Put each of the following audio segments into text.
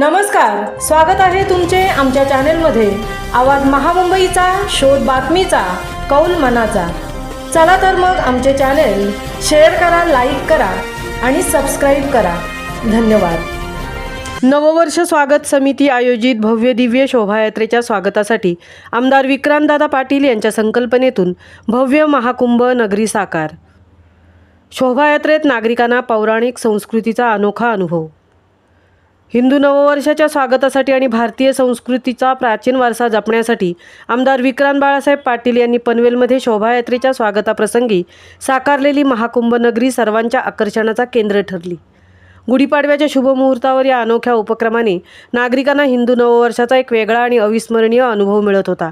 नमस्कार स्वागत आहे तुमचे आमच्या चॅनेलमध्ये. आवाज महामुंबईचा शोध बातमीचा कौल मनाचा. चला तर मग आमचे चॅनेल शेअर करा लाईक करा आणि सबस्क्राईब करा. धन्यवाद. नववर्ष स्वागत समिती आयोजित भव्य दिव्य शोभायात्रेच्या स्वागतासाठी आमदार विक्रांतदादा पाटील यांच्या संकल्पनेतून भव्य महाकुंभ नगरी साकार. शोभायात्रेत नागरिकांना पौराणिक संस्कृतीचा अनोखा अनुभव. हिंदू नववर्षाच्या स्वागतासाठी आणि भारतीय संस्कृतीचा प्राचीन वारसा जपण्यासाठी आमदार विक्रांत बाळासाहेब पाटील यांनी पनवेलमध्ये शोभायात्रेच्या स्वागताप्रसंगी साकारलेली महाकुंभनगरी सर्वांच्या आकर्षणाचा केंद्र ठरली. गुढीपाडव्याच्या शुभमुहूर्तावर या अनोख्या उपक्रमाने नागरिकांना हिंदू नववर्षाचा एक वेगळा आणि अविस्मरणीय अनुभव मिळत होता.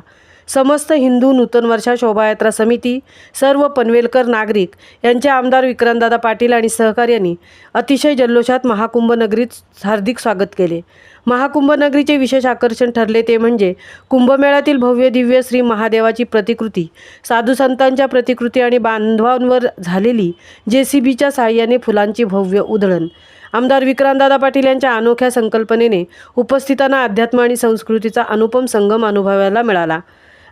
समस्त हिंदू नूतन वर्षा शोभायात्रा समिती सर्व पनवेलकर नागरिक यांचे आमदार विक्रमदादा पाटील आणि सहकार्यांनी अतिशय जल्लोषात महाकुंभ नगरीत हार्दिक स्वागत केले. महाकुंभ नगरीचे विशेष आकर्षण ठरले ते म्हणजे कुंभमेळ्यातील भव्य दिव्य श्री महादेवाची प्रतिकृती साधू संतांच्या प्रतिकृती आणि बांधवांवर झालेली जे सी बीच्या साहाय्याने फुलांची भव्य उधळण. आमदार विक्रांतदादा पाटील यांच्या अनोख्या संकल्पनेने उपस्थितांना अध्यात्म आणि संस्कृतीचा अनुपम संगम अनुभवायला मिळाला.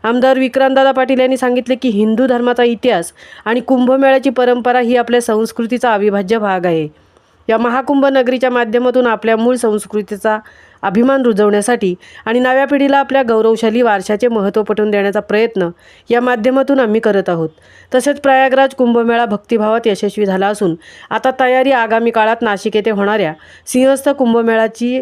आमदार विक्रांतदादा पाटील यांनी सांगितले की हिंदू धर्माचा इतिहास आणि कुंभमेळ्याची परंपरा ही आपल्या संस्कृतीचा अविभाज्य भाग आहे. या महाकुंभ नगरीच्या माध्यमातून आपल्या मूळ संस्कृतीचा अभिमान रुजवण्यासाठी आणि नव्या पिढीला आपल्या गौरवशाली वारशाचे महत्त्व पटवून देण्याचा प्रयत्न या माध्यमातून आम्ही करत आहोत. तसेच प्रयागराज कुंभमेळा भक्तिभावात यशस्वी झाला असून आता तयारी आगामी काळात नाशिक येथे होणाऱ्या सिंहस्थ कुंभमेळाची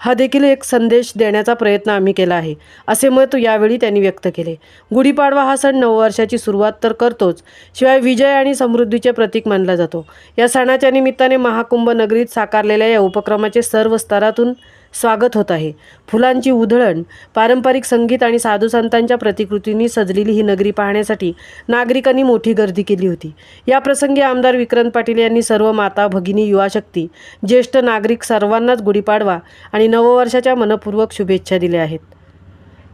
हा देखील एक संदेश देण्याचा प्रयत्न आम्ही केला आहे असे मत यावेळी त्यांनी व्यक्त केले. गुढीपाडवा हा सण नववर्षाची सुरुवात तर करतोच शिवाय विजय आणि समृद्धीचे प्रतीक मानला जातो. या सणाच्या निमित्ताने महाकुंभ नगरीत साकारलेल्या या उपक्रमाचे सर्व स्तरातून स्वागत होत आहे. फुलांची उधळण पारंपरिक संगीत आणि साधुसंतांच्या प्रतिकृतींनी सजलेली ही नगरी पाहण्यासाठी नागरिकांनी मोठी गर्दी केली होती. या प्रसंगी आमदार विक्रांत पाटील यांनी सर्व माता भगिनी युवाशक्ती ज्येष्ठ नागरिक सर्वांनाच गुढीपाडवा आणि नववर्षाच्या मनपूर्वक शुभेच्छा दिल्या आहेत.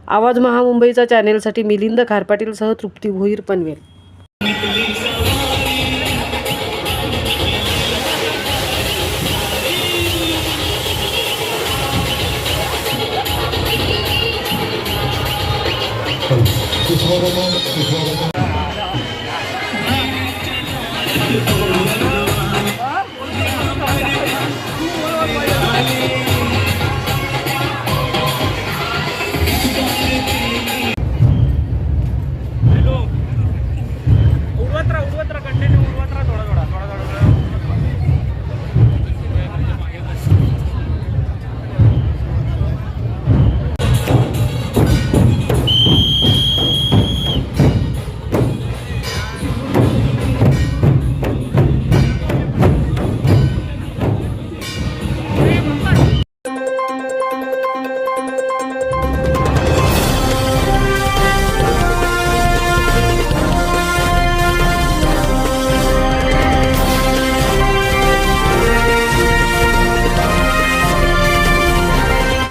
आवाज महामुंबईचा चॅनेलसाठी मिलिंद खारपाटीलसह तृप्ती भोईर पनवेल. Oh,